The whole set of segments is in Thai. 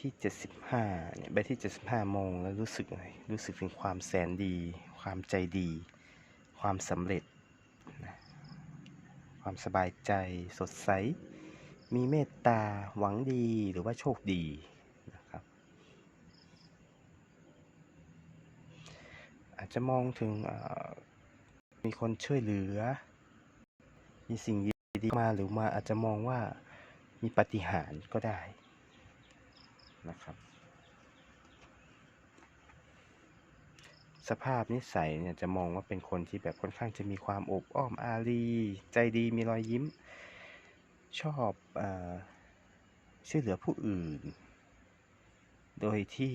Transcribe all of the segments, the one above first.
ที่เจ็ดสิบห้าเนี่ยใบที่เจ็ดสิบห้ามองแล้วรู้สึกไงรู้สึกถึงความแสนดี ความใจดี ความสำเร็จนะความสบายใจสดใส มีเมตตาหวังดีหรือว่าโชคดีนะครับ อาจจะมองถึงมีคนช่วยเหลือ มีสิ่งดีๆมาหรือมาอาจจะมองว่ามีปาฏิหารย์ก็ได้ นะครับ สภาพนิสัยเนี่ยจะมองว่าเป็นคนที่แบบค่อนข้างจะมีความอบอ้อมอารี ใจดีมีรอยยิ้ม ชอบอช่วยเหลือผู้อื่น โดยที่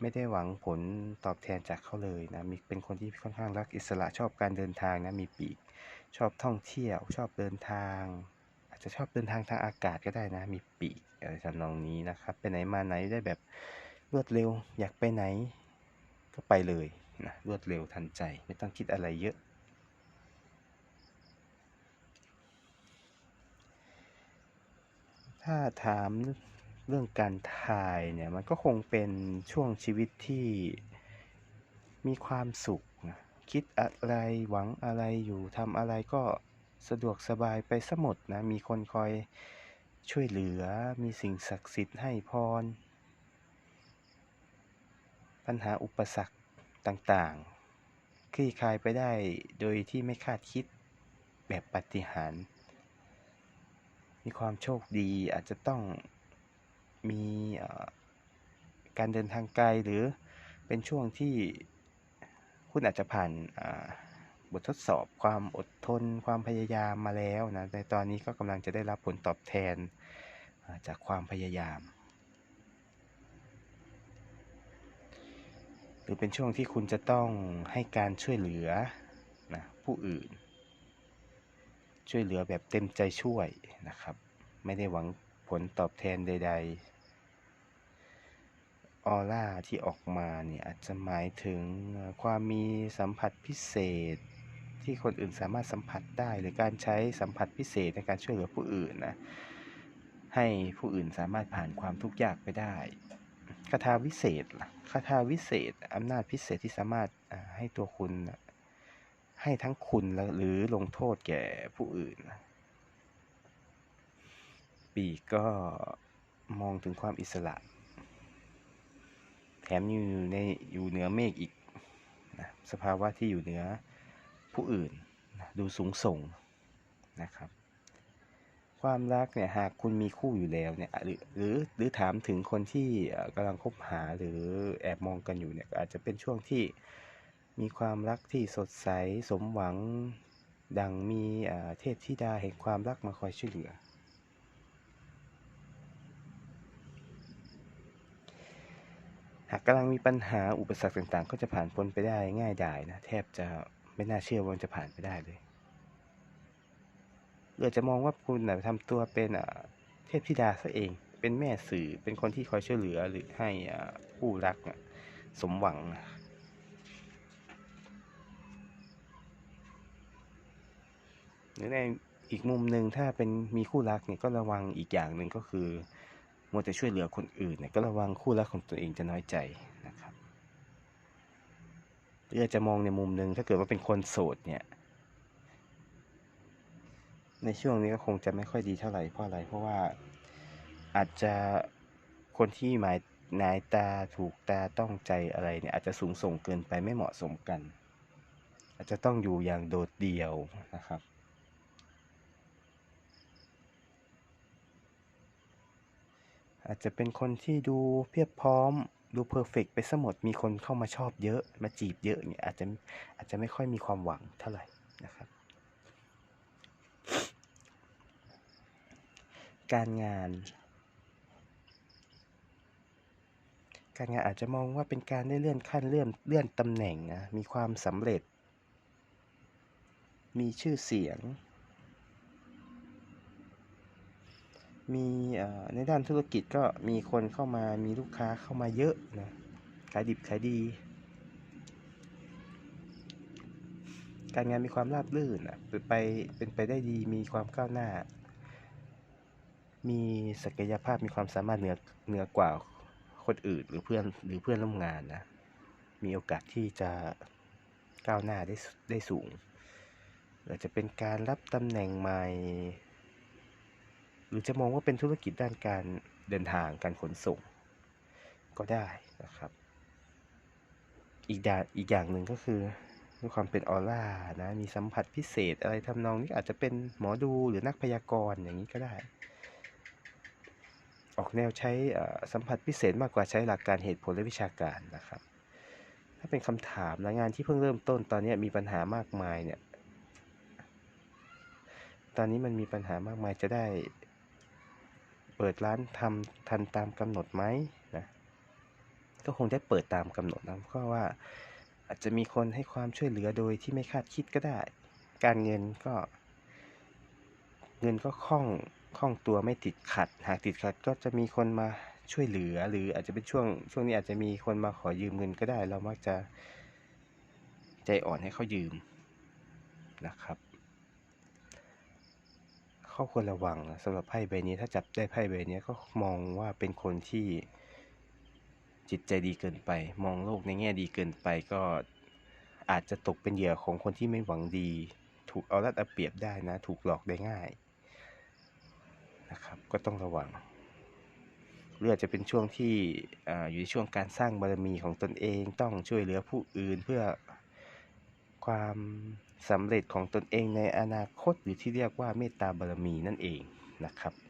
ไม่ได้หวังผลตอบแทนจากเขาเลยนะ มีเป็นคนที่ค่อนข้างรักอิสระชอบการเดินทางนะ มีปีก ชอบท่องเที่ยว ชอบเดินทาง อาจจะชอบเดินทางทางอากาศก็ได้นะ มีปีก อะไรทำนองนี้นะครับ ไปไหนมาไหนได้แบบรวดเร็ว อยากไปไหน ก็ไปเลยนะรวดเร็วทันใจไม่ต้องคิดอะไรเยอะ ถ้าถามเรื่องการถ่ายเนี่ยมันก็คงเป็นช่วงชีวิตที่มีความสุขนะคิดอะไรหวังอะไรอยู่ทำอะไรก็สะดวกสบายไปสมดนะมีคนคอย ช่วยเหลือมีสิ่งศักดิ์สิทธิ์ให้พร ปัญหาอุปสรรคต่างๆ คลี่คลายไปได้โดยที่ไม่คาดคิดแบบปฏิหาร มีความโชคดีอาจจะต้องมีการเดินทางไกลหรือเป็นช่วงที่คุณอาจจะผ่านา บททดสอบความอดทน ความพยายามมาแล้วนะในตอนนี้ก็กำลังจะได้รับผลตอบแทนจากความพยายาม หรือเป็นช่วงที่คุณจะต้องให้การช่วยเหลือนะผู้อื่น ช่วยเหลือแบบเต็มใจช่วยนะครับ ไม่ได้หวังผลตอบแทนใด ๆ ออร่าที่ออกมาเนี่ยอาจจะหมายถึงความมีสัมผัสพิเศษ ที่คนอื่นสามารถสัมผัสได้ หรือการใช้สัมผัสพิเศษในการช่วยเหลือผู้อื่นนะให้ผู้อื่นสามารถผ่านความทุกข์ยากไปได้คาถาวิเศษล่ะคาถาวิเศษอำนาจพิเศษที่สามารถให้ตัวคุณให้ทั้งคุณหรือลงโทษแก่ผู้อื่น ปีกก็มองถึงความอิสระ แถมอยู่ในอยู่เหนือเมฆอีกนะสภาวะที่อยู่เหนือ ผู้อื่น ดูสูงส่งนะครับ ความรักเนี่ยหากคุณมีคู่อยู่แล้วเนี่ยหรือหรือหรือถามถึงคนที่กำลังคบหาหรือแอบมองกันอยู่เนี่ยอาจจะเป็นช่วงที่มีความรักที่สดใสสมหวังดังมีเอ่อเทพธิดาแห่งความรักมาคอยช่วยเหลือ หากกำลังมีปัญหาอุปสรรคต่างๆ ก็จะผ่านพ้นไปได้ง่ายดายนะ แทบจะ ไม่น่าเชื่อว่ามันจะผ่านไปได้เลยหรืออาจะมองว่าคุณนะทำตัวเป็นเทพธิดาซะเอง เป็นแม่สื่อ เป็นคนที่คอยช่วยเหลือหรือให้ผู้รักสมหวัง หรือในอีกมุมหนึ่งถ้าเป็นมีคู่รักเนี่ยก็ระวังอีกอย่างหนึ่งก็คือมัวแต่ช่วยเหลือคนอื่นเนี่ยก็ระวังคู่รักของตัวเองจะน้อยใจ หรืออาจจะมองในมุมหนึ่งถ้าเกิดว่าเป็นคนโสดเนี่ย ในช่วงนี้ก็คงจะไม่ค่อยดีเท่าไหร่เพราะอะไรเพราะว่าอาจจะคนที่หมายนายตาถูกตาต้องใจอะไรเนี่ย อาจจะสูงส่งเกินไปไม่เหมาะสมกัน อาจจะต้องอยู่อย่างโดดเดี่ยวนะครับอาจจะเป็นคนที่ดูเพียบพร้อม ดูเพอร์เฟกไปซะหมดมีคนเข้ามาชอบเยอะ มาจีบเยอะเนี่ยอาจจะอาจจะไม่ค่อยมีความหวังเท่าไหร่นะครับ การงาน การงานอาจจะมองว่าเป็นการได้เลื่อนขั้นเลื่อนเลื่อนตำแหน่งนะมีความสำเร็จ มีชื่อเสียง มีในด้านธุรกิจก็มีคนเข้ามามีลูกค้าเข้ามาเยอะนะขายดิบขายดี การงานมีความราบรื่นอะเป็นไปเป็นไปได้ดีมีความก้าวหน้า มีศักยภาพมีความสามารถเหนือเหนือกว่าคนอื่นหรือเพื่อนหรือเพื่อนร่วมงานนะมีโอกาสที่จะก้าวหน้าได้ได้สูงหรือจะเป็นการรับตำแหน่งใหม่ หรือจะมองว่าเป็นธุรกิจด้านการเดินทางการขนส่ง ก็ได้นะครับ อีกด่าอีกอย่างหนึ่งก็คือด้วยความเป็นออร่านะมีสัมผัสพิเศษอะไรทำนองนี้อาจจะเป็นหมอดูหรือนักพยากรณ์อย่างนี้ก็ได้ ออกแนวใช้สัมผัสพิเศษมากกว่าใช้หลักการเหตุผลและวิชาการนะครับ ถ้าเป็นคำถามนะงานที่เพิ่งเริ่มต้นตอนนี้มีปัญหามากมายเนี่ยตอนนี้มันมีปัญหามากมายจะได้ เปิดร้านทำทันตามกำหนดไหมนะก็คงได้เปิดตามกำหนดนะเพราะว่าอาจจะมีคนให้ความช่วยเหลือโดยที่ไม่คาดคิดก็ได้ การเงินก็ เงินก็คล่องคล่องตัวไม่ติดขัด หากติดขัดก็จะมีคนมาช่วยเหลือ หรืออาจจะเป็นช่วง ช่วงนี้อาจจะมีคนมาขอยืมเงินก็ได้ เรามักจะใจอ่อนให้เขายืมนะครับ ข้อควรระวังนะสำหรับไพ่ใบนี้ถ้าจับได้ไพ่ใบนี้ก็มองว่าเป็นคนที่จิตใจดีเกินไป มองโลกในแง่ดีเกินไปก็อาจจะตกเป็นเหยื่อของคนที่ไม่หวังดี ถูกเอารัดเอาเปรียบได้นะ ถูกหลอกได้ง่ายนะครับก็ต้องระวังหรืออาจจะเป็นช่วงที่ออยู่ในช่วงการสร้างบารมีของตนเองต้องช่วยเหลือผู้อื่นเพื่อความ สำเร็จของตนเองในอนาคตหรือที่เรียกว่าเมตตาบารมีนั่นเองนะครับ